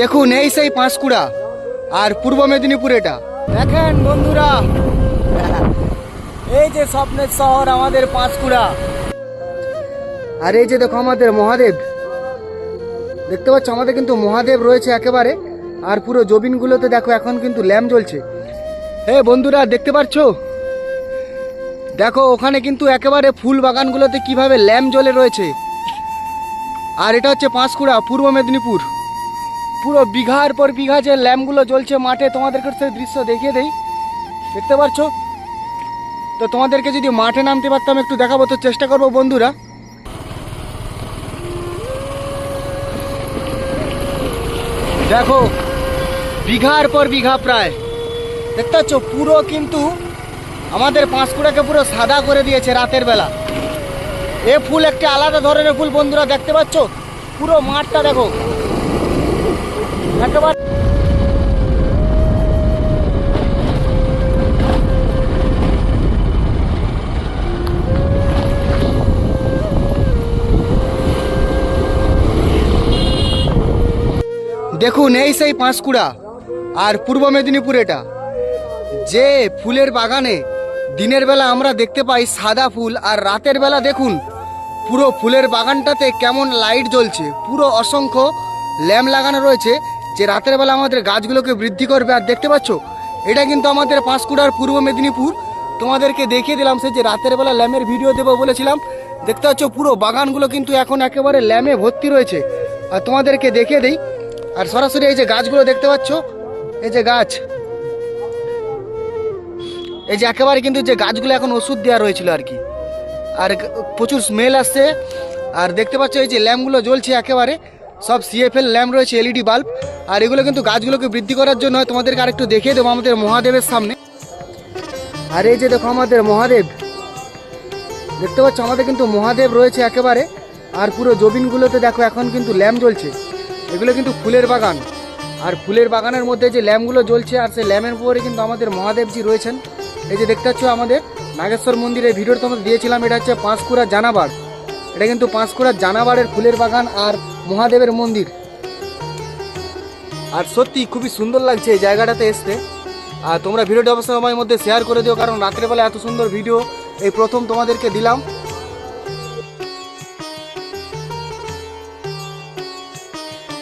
দেখুন, এই সেই পাঁশকুড়া, আর পূর্ব মেদিনীপুর এটা। দেখেন বন্ধুরা, এই যে স্বপ্নের শহর আমাদের পাঁশকুড়া। আর এই যে দেখো আমাদের মহাদেব। দেখতে পাচ্ছ, আমাদের কিন্তু মহাদেব রয়েছে একেবারে, আর পুরো জবিনগুলোতে দেখো এখন কিন্তু ল্যাম্প জ্বলছে। হে বন্ধুরা, দেখতে পাচ্ছ? দেখো, ওখানে কিন্তু একেবারে ফুল বাগানগুলোতে কীভাবে ল্যাম্প জ্বলে রয়েছে। আর এটা হচ্ছে পাঁশকুড়া, পূর্ব মেদিনীপুর। পুরো বিঘার পর বিঘা যে ল্যাম্পগুলো জ্বলছে মাঠে, তোমাদেরকে সেই দৃশ্য দেখিয়ে দেই। দেখতে পাচ্ছ? তো তোমাদেরকে যদি মাঠে নামতে পারতাম, একটু দেখাবো, তো চেষ্টা করব বন্ধুরা। দেখো, বিঘার পর বিঘা প্রায়। দেখতে পাচ্ছ? পুরো কিন্তু আমাদের পাঁশকুড়াকে পুরো সাদা করে দিয়েছে রাতের বেলা। এ ফুল একটা আলাদা ধরনের ফুল, বন্ধুরা, দেখতে পাচ্ছ? পুরো মাঠটা দেখো। দেখুন, এই সেই পাঁশকুড়া আর পূর্ব মেদিনীপুর এটা। যে ফুলের বাগানে দিনের বেলা আমরা দেখতে পাই সাদা ফুল, আর রাতের বেলা দেখুন, পুরো ফুলের বাগানটাতে কেমন লাইট জ্বলছে। পুরো অসংখ্য ল্যাম্প লাগানো রয়েছে। যে রাতের বেলা আমাদের গাছগুলোকে বৃদ্ধি করবে, আর দেখতে পাচ্ছ? এটা কিন্তু আমাদের পাঁশকুড়ার পূর্ব মেদিনীপুর। তোমাদেরকে দেখিয়ে দিলাম সে যে রাতের বেলা ল্যাম্পের ভিডিও দেবো বলেছিলাম। দেখতে পাচ্ছ পুরো বাগানগুলো কিন্তু এখন একেবারে ল্যামে ভর্তি রয়েছে। আর তোমাদেরকে দেখিয়ে দিই। আর সরাসরি এই যে গাছগুলো দেখতে পাচ্ছ, এই যে গাছ, এই যে একেবারে কিন্তু যে গাছগুলো এখন ওষুধ দেওয়া রয়েছিল আর কি। আর প্রচুর স্মেল আসছে। আর দেখতে পাচ্ছ এই যে ল্যাম্পগুলো জ্বলছে একেবারে। সব সিএফএল ল্যাম্প রয়েছে এলইডি বাল্ব, আর এগুলো কিন্তু গাছগুলোকে বৃদ্ধি করার জন্য হয়। তোমাদেরকে আরেকটু দেখিয়ে দেবো আমাদের মহাদেবের সামনে। আর এই যে দেখো আমাদের মহাদেব, দেখতে পাচ্ছ আমাদের কিন্তু মহাদেব রয়েছে একেবারে, আর পুরো জবিনগুলোতে দেখো এখন কিন্তু ল্যাম্প জ্বলছে। এগুলো কিন্তু ফুলের বাগান, আর ফুলের বাগানের মধ্যে যে ল্যাম্পগুলো জ্বলছে, আর সেই ল্যাম্পের উপরে কিন্তু আমাদের মহাদেবজি রয়েছেন। এই যে দেখতে পাচ্ছ আমাদের নাগেশ্বর মন্দিরের ভিডিওটা তোমাদের দিয়েছিলাম, এটা হচ্ছে পাঁশকুড়া জানাবার। এটা কিন্তু পাঁশকুড়া জানাবারের ফুলের বাগান, আর মহাদেবের মন্দির। আর সত্যি খুবই সুন্দর লাগছে এই জায়গাটাতে আসতে আর তোমরা ভিডিওটা অবশ্যই আমার মধ্যে শেয়ার করে দিও, কারণ রাত্রেবেলা এত সুন্দর ভিডিও এই প্রথম তোমাদেরকে দিলাম।